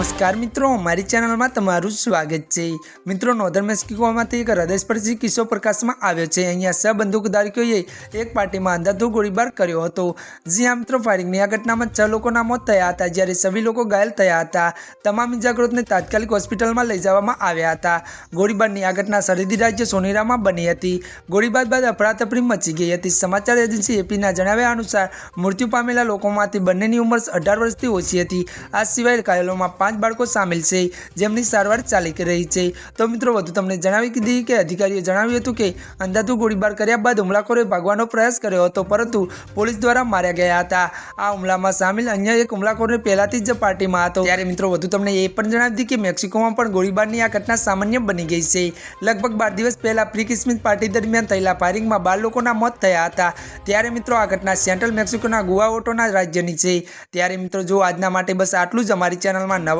નમસ્કાર મિત્રો, મારી ચેનલમાં તમારું સ્વાગત છે. મિત્રો નોર્ધન મેક્સિકોમાંથી એક હૃદયસ્પર્શી કિસ્સો પ્રકાશમાં આવ્યો છે. અહીંયા સ બંદૂકધારીઓએ એક પાર્ટીમાં અંધાધૂ ગોળીબાર કર્યો હતો. જ્યાં મિત્રો, ફાયરિંગની આ ઘટનામાં છ લોકોના મોત થયા હતા, જ્યારે સવી લોકો ઘાયલ થયા હતા. તમામ ઇજાગ્રસ્તને તાત્કાલિક હોસ્પિટલમાં લઈ જવામાં આવ્યા હતા. ગોળીબારની આ ઘટના સરહદી રાજ્ય સોનેરામાં બની હતી. ગોળીબાર બાદ અફરાતફરી મચી ગઈ હતી. સમાચાર એજન્સી એપીના જણાવ્યા અનુસાર, મૃત્યુ પામેલા લોકોમાંથી બંનેની ઉંમર અઢાર વર્ષથી ઓછી હતી. આ સિવાય ઘાયલોમાં પાંચ બાળકો સામેલ છે, જેમની સારવાર ચાલી રહી છે. તો મિત્રો, વધુ તમને જણાવી દીધી કે અધિકારીએ જણાવ્યું હતું કે, અંધાધુ ગોળીબાર કર્યા બાદ હુમલાખોરે ભાગવાનો પ્રયાસ કર્યો હતો, પરંતુ પોલીસ દ્વારા માર્યા ગયા હતા. આ હુમલામાં સામેલ અન્ય એક હુમલાખોરને પહેલાથી જ પાર્ટીમાં હતો. ત્યારે મિત્રો, વધુ તમને એ પણ જણાવી દીધી કે મેક્સિકોમાં પણ ગોળીબારની આ ઘટના સામાન્ય બની ગઈ છે. લગભગ બાર દિવસ પહેલા પ્રી ક્રિસમસ પાર્ટી દરમિયાન થયેલા ફાયરિંગમાં બાર લોકોના મોત થયા હતા. ત્યારે મિત્રો, આ ઘટના સેન્ટ્રલ મેક્સિકોના ગુવાઓટોના રાજ્યની છે. ત્યારે મિત્રો, જો આજના માટે બસ આટલું જ, અમારી ચેનલમાં નવા